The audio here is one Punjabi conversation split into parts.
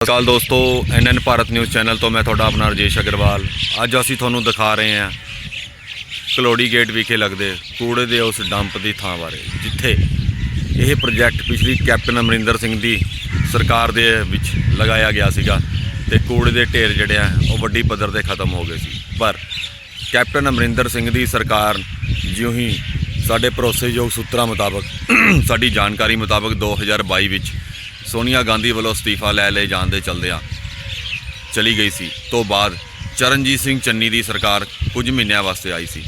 ਸਤਿ ਦੋਸਤੋ ਐਨਐਨ ਭਾਰਤ ਨਿਊਜ਼ ਚੈਨਲ ਤੋਂ ਮੈਂ ਤੁਹਾਡਾ ਆਪਣਾ ਰਜੇਸ਼ ਅਗਰਵਾਲ। ਅੱਜ ਅਸੀਂ ਤੁਹਾਨੂੰ ਦਿਖਾ ਰਹੇ ਹਾਂ ਕਲੋੜੀ ਗੇਟ ਵਿਖੇ ਲੱਗਦੇ ਕੂੜੇ ਦੇ ਉਸ ਡੰਪ ਦੀ ਥਾਂ ਬਾਰੇ, ਜਿੱਥੇ ਇਹ ਪ੍ਰੋਜੈਕਟ ਪਿਛਲੀ ਕੈਪਟਨ ਅਮਰਿੰਦਰ ਸਿੰਘ ਦੀ ਸਰਕਾਰ ਦੇ ਵਿੱਚ ਲਗਾਇਆ ਗਿਆ ਸੀਗਾ ਤੇ ਕੂੜੇ ਦੇ ਢੇਰ ਜਿਹੜੇ ਆ, ਉਹ ਵੱਡੀ ਪੱਧਰ ਤੇ ਖਤਮ ਹੋ ਗਏ ਸੀ। ਪਰ ਕੈਪਟਨ ਅਮਰਿੰਦਰ ਸਿੰਘ ਦੀ ਸਰਕਾਰ ਜਿਉਂ ਹੀ ਸਾਡੇ ਭਰੋਸੇਯੋਗ ਸੂਤਰਾਂ ਮੁਤਾਬਕ, ਸਾਡੀ ਜਾਣਕਾਰੀ ਮੁਤਾਬਕ 2022 ਵਿੱਚ ਸੋਨੀਆ ਗਾਂਧੀ ਵੱਲੋਂ ਅਸਤੀਫਾ ਲੈ ਲਏ ਜਾਣ ਦੇ ਚਲਦਿਆਂ ਚਲੀ ਗਈ ਸੀ। ਤੋਂ ਬਾਅਦ ਚਰਨਜੀਤ ਸਿੰਘ ਚੰਨੀ ਦੀ ਸਰਕਾਰ ਕੁਝ ਮਹੀਨਿਆਂ ਵਾਸਤੇ ਆਈ ਸੀ।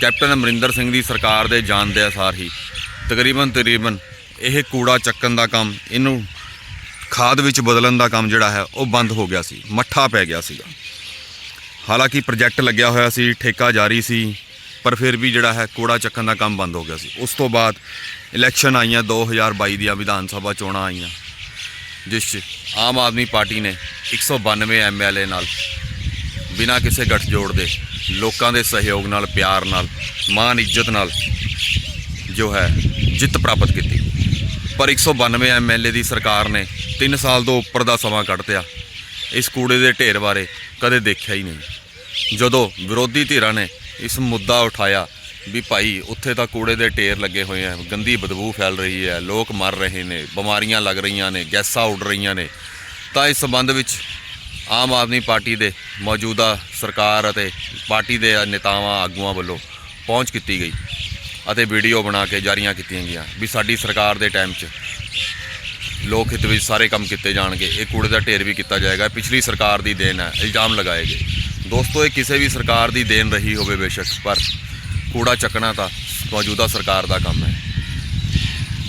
ਕੈਪਟਨ ਅਮਰਿੰਦਰ ਸਿੰਘ ਦੀ ਸਰਕਾਰ ਦੇ ਜਾਣ ਦੇ ਅਸਾਰ ਹੀ ਤਕਰੀਬਨ ਤਕਰੀਬਨ ਇਹ ਕੂੜਾ ਚੱਕਣ ਦਾ ਕੰਮ, ਇਹਨੂੰ ਖਾਦ ਵਿੱਚ ਬਦਲਣ ਦਾ ਕੰਮ ਜਿਹੜਾ ਹੈ, ਉਹ ਬੰਦ ਹੋ ਗਿਆ ਸੀ, ਮੱਠਾ ਪੈ ਗਿਆ ਸੀਗਾ। ਹਾਲਾਂਕਿ ਪ੍ਰੋਜੈਕਟ ਲੱਗਿਆ ਹੋਇਆ ਸੀ, ਠੇਕਾ ਜਾਰੀ ਸੀ ਪਰ ਫਿਰ ਵੀ ਜਿਹੜਾ ਹੈ ਕੂੜਾ ਚੱਕਣ ਦਾ ਕੰਮ ਬੰਦ ਹੋ ਗਿਆ ਸੀ। ਉਸ ਤੋਂ ਬਾਅਦ ਇਲੈਕਸ਼ਨ ਆਈਆਂ 2022 ਦੀਆਂ ਵਿਧਾਨ ਸਭਾ ਚੋਣਾਂ ਆਈਆਂ, ਜਿਸ 'ਚ ਆਮ ਆਦਮੀ ਪਾਰਟੀ ਨੇ 192 ਐਮਐਲਏ ਨਾਲ ਬਿਨਾਂ ਕਿਸੇ ਗੱਠਜੋੜ ਦੇ ਲੋਕਾਂ ਦੇ ਸਹਿਯੋਗ ਨਾਲ, ਪਿਆਰ ਨਾਲ ਮਾਨ ਇੱਜ਼ਤ ਨਾਲ ਜੋ ਹੈ ਜਿੱਤ ਪ੍ਰਾਪਤ ਕੀਤੀ। ਪਰ 192 ਐਮਐਲਏ ਦੀ ਸਰਕਾਰ ਨੇ 3 ਸਾਲ ਤੋਂ ਉੱਪਰ ਦਾ ਸਮਾਂ ਕੱਢਿਆ ਇਸ ਕੂੜੇ ਦੇ ਢੇਰ ਬਾਰੇ ਕਦੇ ਦੇਖਿਆ ਹੀ ਨਹੀਂ। ਜਦੋਂ ਵਿਰੋਧੀ ਧਿਰਾਂ ਨੇ ਇਸ ਮੁੱਦਾ ਉਠਾਇਆ ਵੀ ਭਾਈ ਉੱਥੇ ਤਾਂ ਕੂੜੇ ਦੇ ਢੇਰ ਲੱਗੇ ਹੋਏ ਆ, ਗੰਦੀ ਬਦਬੂ ਫੈਲ ਰਹੀ ਹੈ, ਲੋਕ ਮਰ ਰਹੇ ਨੇ, ਬਿਮਾਰੀਆਂ ਲੱਗ ਰਹੀਆਂ ਨੇ, ਗੈਸਾਂ ਉੱਡ ਰਹੀਆਂ ਨੇ। ਤਾਂ ਇਸ ਸੰਬੰਧ ਵਿੱਚ ਆਮ ਆਦਮੀ ਪਾਰਟੀ ਦੇ ਮੌਜੂਦਾ ਸਰਕਾਰ ਅਤੇ ਪਾਰਟੀ ਦੇ ਨੇਤਾਵਾਂ ਆਗੂਆਂ ਵੱਲੋਂ ਪਹੁੰਚ ਕੀਤੀ ਗਈ ਅਤੇ ਵੀਡੀਓ ਬਣਾ ਕੇ ਜਾਰੀਆਂ ਕੀਤੀਆਂ ਗਈਆਂ ਵੀ ਸਾਡੀ ਸਰਕਾਰ ਦੇ ਟਾਈਮ 'ਚ ਲੋਕ ਹਿੱਤ ਵਿੱਚ ਸਾਰੇ ਕੰਮ ਕੀਤੇ ਜਾਣਗੇ, ਇਹ ਕੂੜੇ ਦਾ ਢੇਰ ਵੀ ਕੀਤਾ ਜਾਏਗਾ, ਪਿਛਲੀ ਸਰਕਾਰ ਦੀ ਦੇਣ ਹੈ, ਇਲਜ਼ਾਮ ਲਗਾਏ ਗਏ। ਦੋਸਤੋ, ਇਹ ਕਿਸੇ ਵੀ ਸਰਕਾਰ ਦੀ ਦੇਣ ਰਹੀ ਹੋਵੇ ਬੇਸ਼ੱਕ, ਪਰ ਕੂੜਾ ਚੱਕਣਾ ਤਾਂ ਮੌਜੂਦਾ ਸਰਕਾਰ ਦਾ ਕੰਮ ਹੈ।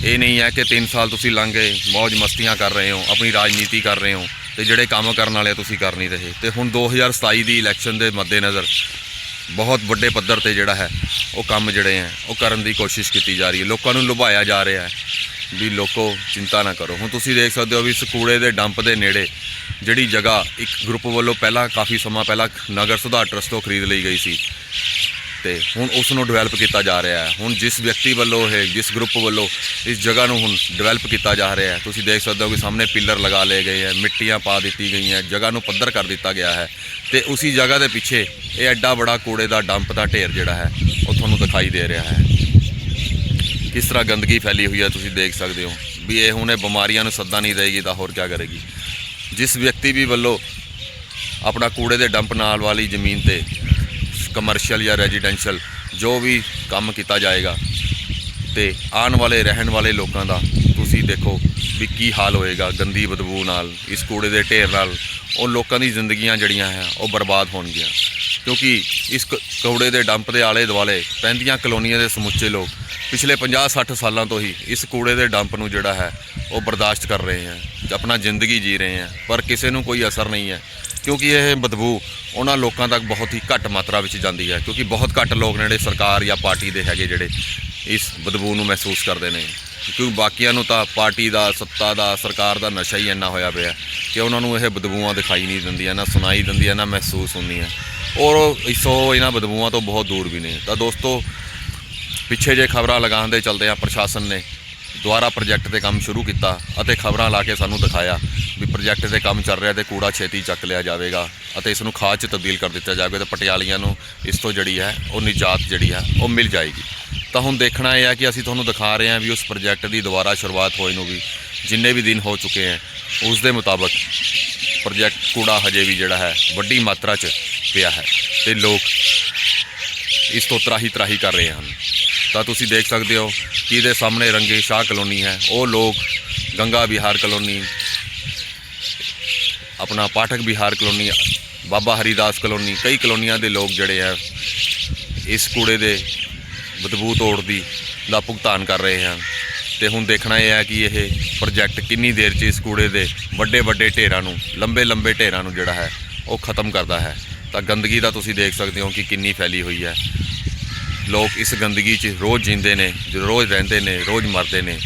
ਇਹ ਨਹੀਂ ਹੈ ਕਿ 3 ਸਾਲ ਤੁਸੀਂ ਲੰਘ ਗਏ ਮौज ਮਸਤੀਆਂ ਕਰ ਰਹੇ ਹੋ, ਆਪਣੀ ਰਾਜਨੀਤੀ ਕਰ ਰਹੇ ਹੋ ਤੇ ਜਿਹੜੇ ਕੰਮ ਕਰਨ ਵਾਲੇ ਤੁਸੀਂ ਕਰ ਨਹੀਂ ਰਹੇ। ਤੇ ਹੁਣ 2027 ਦੀ ਇਲੈਕਸ਼ਨ ਦੇ ਮੱਦੇਨਜ਼ਰ ਬਹੁਤ ਵੱਡੇ ਪੱਧਰ ਤੇ ਜਿਹੜਾ ਹੈ, ਉਹ ਕੰਮ ਜਿਹੜੇ ਹੈ, ਉਹ ਕਰਨ ਦੀ ਕੋਸ਼ਿਸ਼ ਕੀਤੀ ਜਾ ਰਹੀ ਹੈ। ਲੋਕਾਂ ਨੂੰ ਲੁਭਾਇਆ ਜਾ ਰਿਹਾ ਹੈ। ਵੀ ਲੋਕੋ ਚਿੰਤਾ ਨਾ ਕਰੋ। ਹੁਣ ਤੁਸੀਂ ਦੇਖ ਸਕਦੇ ਹੋ ਵੀ ਇਸ ਕੂੜੇ ਦੇ ਡੰਪ ਦੇ ਨੇੜੇ ਜਿਹੜੀ ਜਗ੍ਹਾ ਇੱਕ ਗਰੁੱਪ ਵੱਲੋਂ ਪਹਿਲਾਂ ਕਾਫੀ ਸਮਾਂ ਪਹਿਲਾਂ ਨਗਰ ਸੁਧਾਰ ਟਰਸਟ ਤੋਂ ਖਰੀਦ ਲਈ ਗਈ ਸੀ ਤੇ ਹੁਣ ਉਸ ਨੂੰ ਡਿਵੈਲਪ ਕੀਤਾ ਜਾ ਰਿਹਾ ਹੈ। ਹੁਣ ਜਿਸ ਵਿਅਕਤੀ ਵੱਲੋਂ ਇਹ, ਜਿਸ ਗਰੁੱਪ ਵੱਲੋਂ ਇਸ ਜਗ੍ਹਾ ਨੂੰ ਹੁਣ ਡਿਵੈਲਪ ਕੀਤਾ ਜਾ ਰਿਹਾ ਹੈ, ਤੁਸੀਂ ਦੇਖ ਸਕਦੇ ਹੋ ਕਿ ਸਾਹਮਣੇ ਪਿੱਲਰ ਲਗਾ ਲਏ ਗਏ ਹੈ, ਮਿੱਟੀਆਂ ਪਾ ਦਿੱਤੀ ਗਈਆਂ ਜਗ੍ਹਾ ਨੂੰ ਪੱਧਰ ਕਰ ਦਿੱਤਾ ਗਿਆ ਹੈ ਤੇ ਉਸੇ ਜਗ੍ਹਾ ਦੇ ਪਿੱਛੇ ਇਹ ਐਡਾ ਬੜਾ ਕੂੜੇ ਦਾ ਡੰਪ ਦਾ ਢੇਰ ਜਿਹੜਾ ਹੈ, ਉਹ ਤੁਹਾਨੂੰ ਦਿਖਾਈ ਦੇ ਰਿਹਾ ਹੈ। ਕਿਸ ਤਰ੍ਹਾਂ ਗੰਦਗੀ ਫੈਲੀ ਹੋਈ ਹੈ ਤੁਸੀਂ ਦੇਖ ਸਕਦੇ ਹੋ। ਵੀ ਇਹ ਹੁਣ ਇਹ ਬਿਮਾਰੀਆਂ ਨੂੰ ਸੱਦਾ ਨਹੀਂ ਦੇਗੀ ਤਾਂ ਹੋਰ ਕੀ ਕਰੇਗੀ। ਜਿਸ ਵਿਅਕਤੀ ਵੀ ਵੱਲੋਂ ਆਪਣਾ ਕੂੜੇ ਦੇ ਡੰਪ ਨਾਲ ਵਾਲੀ ਜ਼ਮੀਨ ਤੇ ਕਮਰਸ਼ੀਅਲ ਜਾਂ ਰੈਜ਼ੀਡੈਂਸ਼ੀਅਲ ਜੋ ਵੀ ਕੰਮ ਕੀਤਾ ਜਾਏਗਾ ਤੇ ਆਉਣ ਵਾਲੇ, ਰਹਿਣ ਵਾਲੇ ਲੋਕਾਂ ਦਾ ਤੁਸੀਂ ਦੇਖੋ ਵੀ ਕੀ ਹਾਲ ਹੋਏਗਾ ਗੰਦੀ ਬਦਬੂ ਨਾਲ, ਇਸ ਕੂੜੇ ਦੇ ਢੇਰ ਨਾਲ, ਉਹ ਲੋਕਾਂ ਦੀ ਜ਼ਿੰਦਗੀਆਂ ਜਿਹੜੀਆਂ ਹੈ, ਉਹ ਬਰਬਾਦ ਹੋਣਗੀਆਂ। ਕਿਉਂਕਿ ਇਸ ਕ- ਕੂੜੇ ਦੇ ਡੰਪ ਦੇ ਆਲੇ ਦੁਆਲੇ ਪੈਂਦੀਆਂ ਕਲੋਨੀਆਂ ਦੇ ਸਮੁੱਚੇ ਲੋਕ ਪਿਛਲੇ 50-60 ਸਾਲਾਂ ਤੋਂ ਹੀ ਇਸ ਕੂੜੇ ਦੇ ਡੰਪ ਨੂੰ ਜਿਹੜਾ ਹੈ, ਉਹ ਬਰਦਾਸ਼ਤ ਕਰ ਰਹੇ ਹੈ, ਆਪਣਾ ਜ਼ਿੰਦਗੀ ਜੀ ਰਹੇ ਹੈ, ਪਰ ਕਿਸੇ ਨੂੰ ਕੋਈ ਅਸਰ ਨਹੀਂ ਹੈ, ਕਿਉਂਕਿ ਇਹ ਬਦਬੂ ਉਹਨਾਂ ਲੋਕਾਂ ਤੱਕ ਬਹੁਤ ਹੀ ਘੱਟ ਮਾਤਰਾ ਵਿੱਚ ਜਾਂਦੀ ਹੈ, ਕਿਉਂਕਿ ਬਹੁਤ ਘੱਟ ਲੋਕ ਨੇ ਜਿਹੜੇ ਸਰਕਾਰ ਜਾਂ ਪਾਰਟੀ ਦੇ ਹੈਗੇ ਜਿਹੜੇ ਇਸ ਬਦਬੂ ਨੂੰ ਮਹਿਸੂਸ ਕਰਦੇ ਨੇ ਕਿਉਂਕਿ ਬਾਕੀਆਂ ਨੂੰ ਤਾਂ ਪਾਰਟੀ ਦਾ, ਸੱਤਾ ਦਾ, ਸਰਕਾਰ ਦਾ ਨਸ਼ਾ ਹੀ ਇੰਨਾ ਹੋਇਆ ਪਿਆ ਕਿ ਉਹਨਾਂ ਨੂੰ ਇਹ ਬਦਬੂਆਂ ਦਿਖਾਈ ਨਹੀਂ ਦਿੰਦੀਆਂ, ਨਾ ਸੁਣਾਈ ਦਿੰਦੀਆਂ, ਨਾ ਮਹਿਸੂਸ ਹੁੰਦੀਆਂ, ਔਰ ਉਹ ਇਸੋ ਇਹਨਾਂ ਬਦਬੂਆਂ ਤੋਂ ਬਹੁਤ ਦੂਰ ਵੀ ਨੇ। ਤਾਂ ਦੋਸਤੋ ਪਿੱਛੇ ਜੇ ਖਬਰਾਂ ਲਗਾਉਣ ਦੇ ਚਲਦੇ ਆ ਪ੍ਰਸ਼ਾਸਨ ਨੇ ਦੁਆਰਾ ਪ੍ਰੋਜੈਕਟ ਤੇ ਕੰਮ ਸ਼ੁਰੂ ਕੀਤਾ ਅਤੇ ਖਬਰਾਂ ਲਾ ਕੇ ਸਾਨੂੰ ਦਿਖਾਇਆ ਵੀ ਪ੍ਰੋਜੈਕਟ ਤੇ ਕੰਮ ਚੱਲ ਰਿਹਾ ਤੇ ਕੂੜਾ ਛੇਤੀ ਚੱਕ ਲਿਆ ਜਾਵੇਗਾ ਅਤੇ ਇਸ ਨੂੰ ਖਾਦ 'ਚ ਤਬਦੀਲ ਕਰ ਦਿੱਤਾ ਜਾਵੇਗਾ ਤੇ ਪਟਿਆਲੀਆਂ ਨੂੰ ਇਸ ਤੋਂ ਜਿਹੜੀ ਹੈ, ਉਹ ਨਿਜਾਤ ਜਿਹੜੀ ਹੈ, ਉਹ ਮਿਲ ਜਾਏਗੀ। ਤਾਂ ਹੁਣ ਦੇਖਣਾ ਇਹ ਹੈ ਕਿ ਅਸੀਂ ਤੁਹਾਨੂੰ ਦਿਖਾ ਰਹੇ ਹਾਂ ਵੀ ਉਸ ਪ੍ਰੋਜੈਕਟ ਦੀ ਦੁਬਾਰਾ ਸ਼ੁਰੂਆਤ ਹੋਏ ਨੂੰ ਵੀ ਜਿੰਨੇ ਵੀ ਦਿਨ ਹੋ ਚੁੱਕੇ ਹੈ, ਉਸ ਦੇ ਮੁਤਾਬਕ ਪ੍ਰੋਜੈਕਟ ਕੂੜਾ ਹਜੇ ਵੀ ਜਿਹੜਾ ਹੈ, ਵੱਡੀ ਮਾਤਰਾ 'ਚ ਪਿਆ ਹੈ ਤੇ ਲੋਕ ਇਸ ਤੋਂ ਤਰਾਹੀ ਤਰਾਹੀ ਕਰ ਰਹੇ ਹਨ। ਤਾਂ ਤੁਸੀਂ ਦੇਖ ਸਕਦੇ ਹੋ ਕਿ ਇਹਦੇ ਸਾਹਮਣੇ ਰੰਗੇ ਸ਼ਾਹ ਕਲੋਨੀ ਹੈ। ਉਹ ਲੋਕ ਗੰਗਾ ਵਿਹਾਰ ਕਲੋਨੀ, ਆਪਣਾ ਪਾਠਕ ਵਿਹਾਰ ਕਲੋਨੀ, ਬਾਬਾ ਹਰੀਦਾਸ ਕਲੋਨੀ, ਕਈ ਕਲੋਨੀਆਂ ਦੇ ਲੋਕ ਜਿਹੜੇ ਹੈ ਇਸ ਕੂੜੇ ਦੇ ਬਦਬੂ ਤੋੜ ਦੀ, ਦਾ ਭੁਗਤਾਨ ਕਰ ਰਹੇ ਹਨ। ਤੇ ਹੁਣ ਦੇਖਣਾ ਇਹ ਹੈ ਕਿ ਇਹ ਪ੍ਰੋਜੈਕਟ ਕਿੰਨੀ ਦੇਰ 'ਚ ਇਸ ਕੂੜੇ ਦੇ ਵੱਡੇ ਵੱਡੇ ਢੇਰਾਂ ਨੂੰ ਲੰਬੇ ਲੰਬੇ ਢੇਰਾਂ ਨੂੰ ਜਿਹੜਾ ਹੈ, ਉਹ ਖਤਮ ਕਰਦਾ ਹੈ। ਤਾਂ ਗੰਦਗੀ ਦਾ ਤੁਸੀਂ ਦੇਖ ਸਕਦੇ ਹੋ ਕਿ ਕਿੰਨੀ ਫੈਲੀ ਹੋਈ ਹੈ। ਲੋਕ ਇਸ ਗੰਦਗੀ 'ਚ ਰੋਜ਼ ਜਿੰਦੇ ਨੇ, ਜੋ ਰੋਜ਼ ਰਹਿੰਦੇ ਨੇ, ਰੋਜ਼ ਮਰਦੇ ਨੇ,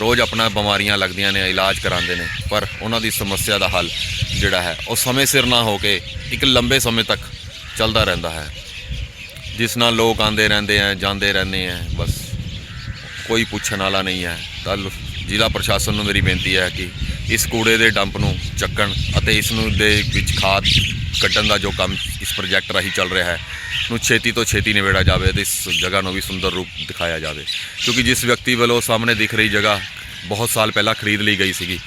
ਰੋਜ਼ ਆਪਣਾ ਬਿਮਾਰੀਆਂ ਲੱਗਦੀਆਂ ਨੇ, ਇਲਾਜ ਕਰਾਉਂਦੇ ਨੇ, ਪਰ ਉਹਨਾਂ ਦੀ ਸਮੱਸਿਆ ਦਾ ਹੱਲ ਜਿਹੜਾ ਹੈ, ਉਹ ਸਮੇਂ ਸਿਰ ਨਾ ਹੋ ਕੇ ਇੱਕ ਲੰਬੇ ਸਮੇਂ ਤੱਕ ਚੱਲਦਾ ਰਹਿੰਦਾ ਹੈ। ਜਿਸ ਨਾਲ ਲੋਕ ਆਉਂਦੇ ਰਹਿੰਦੇ ਆ, ਜਾਂਦੇ ਰਹਿੰਦੇ ਆ, ਬਸ ਕੋਈ ਪੁੱਛਣ ਵਾਲਾ ਨਹੀਂ ਹੈ। ਤਾਂ ਲ- ਜ਼ਿਲ੍ਹਾ ਪ੍ਰਸ਼ਾਸਨ ਨੂੰ ਮੇਰੀ ਬੇਨਤੀ ਹੈ ਕਿ ਇਸ ਕੂੜੇ ਦੇ ਡੰਪ ਨੂੰ ਚੱਕਣ ਅਤੇ ਇਸ ਨੂੰ ਦੇ ਵਿੱਚ ਖਾਦ ਕੱਢਣ ਦਾ ਜੋ ਕੰਮ ਇਸ ਪ੍ਰੋਜੈਕਟ ਰਾਹੀਂ ਚੱਲ ਰਿਹਾ ਹੈ, ਨੂੰ ਛੇਤੀ ਤੋਂ ਛੇਤੀ ਨਿਬੇੜਾ ਜਾਵੇ ਤੇ ਇਸ ਜਗ੍ਹਾ ਨੂੰ ਵੀ ਸੁੰਦਰ ਰੂਪ ਦਿਖਾਇਆ ਜਾਵੇ। ਕਿਉਂਕਿ ਜਿਸ ਵਿਅਕਤੀ ਵੱਲੋਂ ਸਾਹਮਣੇ ਦਿਖ ਰਹੀ ਜਗ੍ਹਾ ਬਹੁਤ ਸਾਲ ਪਹਿਲਾਂ ਖਰੀਦ ਲਈ ਗਈ ਸੀਗੀ,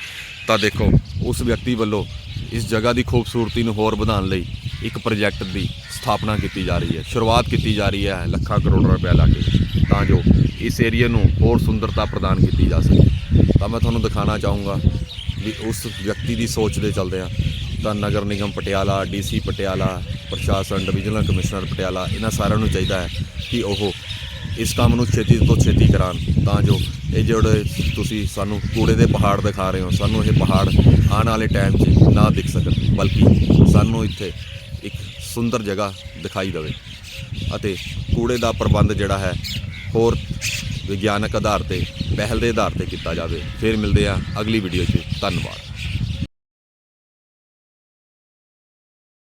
ਤਾਂ ਦੇਖੋ, ਉਸ ਵਿਅਕਤੀ ਵੱਲੋਂ ਇਸ ਜਗ੍ਹਾ ਦੀ ਖੂਬਸੂਰਤੀ ਨੂੰ ਹੋਰ ਵਧਾਉਣ ਲਈ ਇੱਕ ਪ੍ਰੋਜੈਕਟ ਦੀ ਸਥਾਪਨਾ ਕੀਤੀ ਜਾ ਰਹੀ ਹੈ, ਸ਼ੁਰੂਆਤ ਕੀਤੀ ਜਾ ਰਹੀ ਹੈ ਲੱਖਾਂ ਕਰੋੜ ਰੁਪਏ ਲਾ ਕੇ, ਤਾਂ ਜੋ ਇਸ ਏਰੀਆ ਨੂੰ ਹੋਰ ਸੁੰਦਰਤਾ ਪ੍ਰਦਾਨ ਕੀਤੀ ਜਾ ਸਕੇ। ਤਾਂ ਮੈਂ ਤੁਹਾਨੂੰ ਦਿਖਾਉਣਾ ਚਾਹੂੰਗਾ ਵੀ ਉਸ ਵਿਅਕਤੀ ਦੀ ਸੋਚ ਦੇ ਚੱਲਦੇ ਆ ਤਾਂ ਨਗਰ ਨਿਗਮ ਪਟਿਆਲਾ, ਡੀਸੀ ਪਟਿਆਲਾ, ਪ੍ਰਸ਼ਾਸਨ, ਡਿਵੀਜ਼ਨਲ ਕਮਿਸ਼ਨਰ ਪਟਿਆਲਾ, ਇਹਨਾਂ ਸਾਰਿਆਂ ਨੂੰ ਚਾਹੀਦਾ ਹੈ ਕਿ ਉਹ ਇਸ ਕੰਮ ਨੂੰ ਛੇਤੀ ਤੋਂ ਛੇਤੀ ਕਰਾਉਣ, ਤਾਂ ਜੋ ਇਹ ਜਿਹੜੇ ਤੁਸੀਂ ਸਾਨੂੰ ਕੂੜੇ ਦੇ ਪਹਾੜ ਦਿਖਾ ਰਹੇ ਹੋ, ਸਾਨੂੰ ਇਹ ਪਹਾੜ ਆਉਣ ਵਾਲੇ ਟਾਈਮ 'ਚ ਨਾ ਦਿਖ ਸਕਣ, ਬਲਕਿ ਸਾਨੂੰ ਇੱਥੇ ਇੱਕ ਸੁੰਦਰ ਜਗ੍ਹਾ ਦਿਖਾਈ ਦੇਵੇ। ਅਤੇ ਕੂੜੇ ਦਾ ਪ੍ਰਬੰਧ ਜਿਹੜਾ ਹੈ, ਹੋਰ ਵਿਗਿਆਨਕ ਆਧਾਰ ਤੇ, ਪਹਿਲ ਦੇ ਆਧਾਰ ਤੇ ਕੀਤਾ ਜਾਵੇ। ਫਿਰ ਮਿਲਦੇ ਆ ਅਗਲੀ ਵੀਡੀਓ 'ਚ। ਧੰਨਵਾਦ।